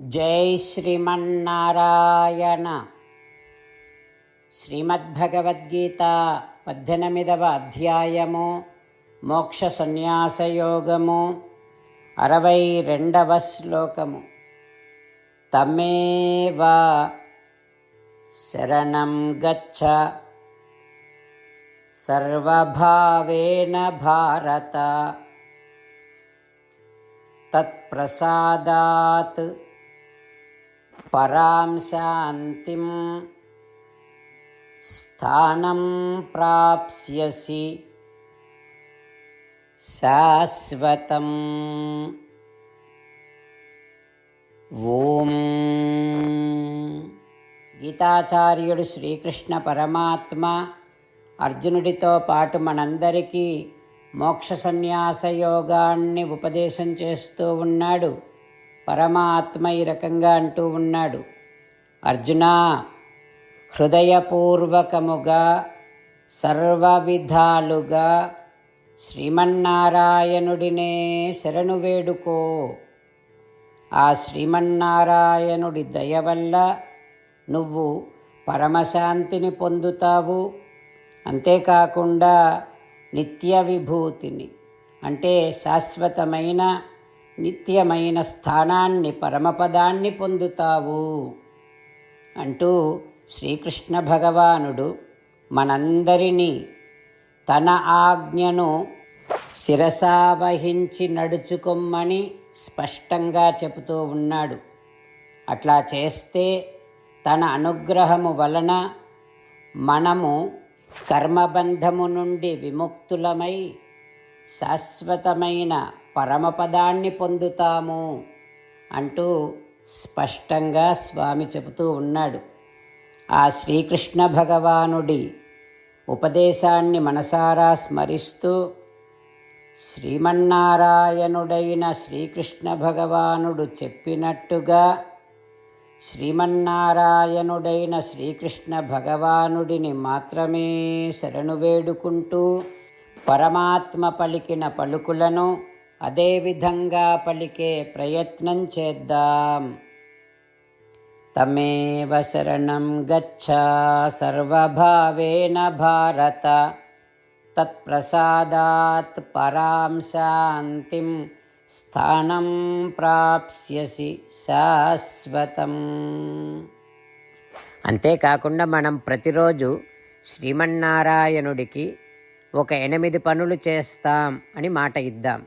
జై శ్రీమన్నారాయణ. శ్రీమద్భగవద్గీత పద్దెనిమిదవ అధ్యాయము మోక్ష సన్యాసయోగము అరవై రెండవ శ్లోకము. తమేవ శరణం గచ్చ. సర్వభావేన భారత. తత్ప్రసాదాత్. పరాం శాంతిం స్థానం ప్రాప్స్యసి శాశ్వతం. ఓం. గీతాచార్యుడు శ్రీకృష్ణ పరమాత్మ అర్జునుడితో పాటు మనందరికీ మోక్ష సన్యాస యోగాన్ని ఉపదేశం చేస్తూ ఉన్నాడు. పరమాత్మ ఈ రకంగా అంటూ ఉన్నాడు. అర్జున హృదయపూర్వకముగా సర్వ విధాలుగా శ్రీమన్నారాయణుడినే శరణు వేడుకో. ఆ శ్రీమన్నారాయణుడి దయ వల్ల నువ్వు పరమశాంతిని పొందుతావు. అంతేకాకుండా నిత్య విభూతిని అంటే శాశ్వతమైన నిత్యమైన స్థానాన్ని పరమపదాన్ని పొందుతావు. అంటూ శ్రీకృష్ణ భగవానుడు మనందరినీ తన ఆజ్ఞను శిరసావహించి నడుచుకొమ్మని స్పష్టంగా చెబుతూ ఉన్నాడు. అట్లా చేస్తే తన అనుగ్రహము వలన మనము కర్మబంధము నుండి విముక్తులమై శాశ్వతమైన పరమపదాన్ని పొందుతాము అంటూ స్పష్టంగా స్వామి చెబుతూ ఉన్నాడు. ఆ శ్రీకృష్ణ భగవానుడి ఉపదేశాన్ని మనసారా స్మరిస్తూ శ్రీమన్నారాయణుడైన శ్రీకృష్ణ భగవానుడు చెప్పినట్టుగా శ్రీమన్నారాయణుడైన శ్రీకృష్ణ భగవానుడిని మాత్రమే శరణు వేడుకుంటూ పరమాత్మ పలికిన పలుకులను అదేవిధంగా పలికే ప్రయత్నం చేద్దాం. తమేవ శరణం గచ్చ సర్వభావేన భారత. తత్ప్రసాదాత్ పరాం శాంతిం స్థానం ప్రాప్స్యసి శాశ్వతం. అంతేకాకుండా మనం ప్రతిరోజు శ్రీమన్నారాయణుడికి ఒక ఎనిమిది పనులు చేస్తాం అని మాట ఇద్దాం.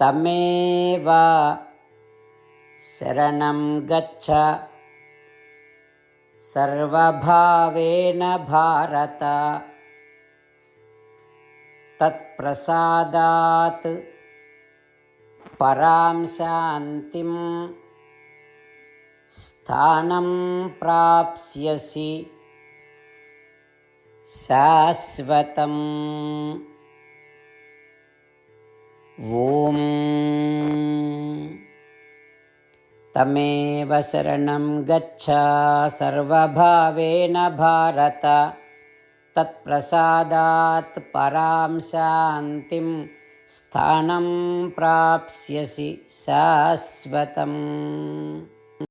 तमेव शरणं गच्छ। सर्वभावेन भारत। तत्प्रसादात् परां शान्तिं स्थानं प्राप्स्यसि। शाश्वतम् ॐ तमेव शरणं गच्छ सर्वभावेन भारत। तत्प्रसादात् परां शान्तिं स्थानं प्राप्स्यसि शाश्वतम्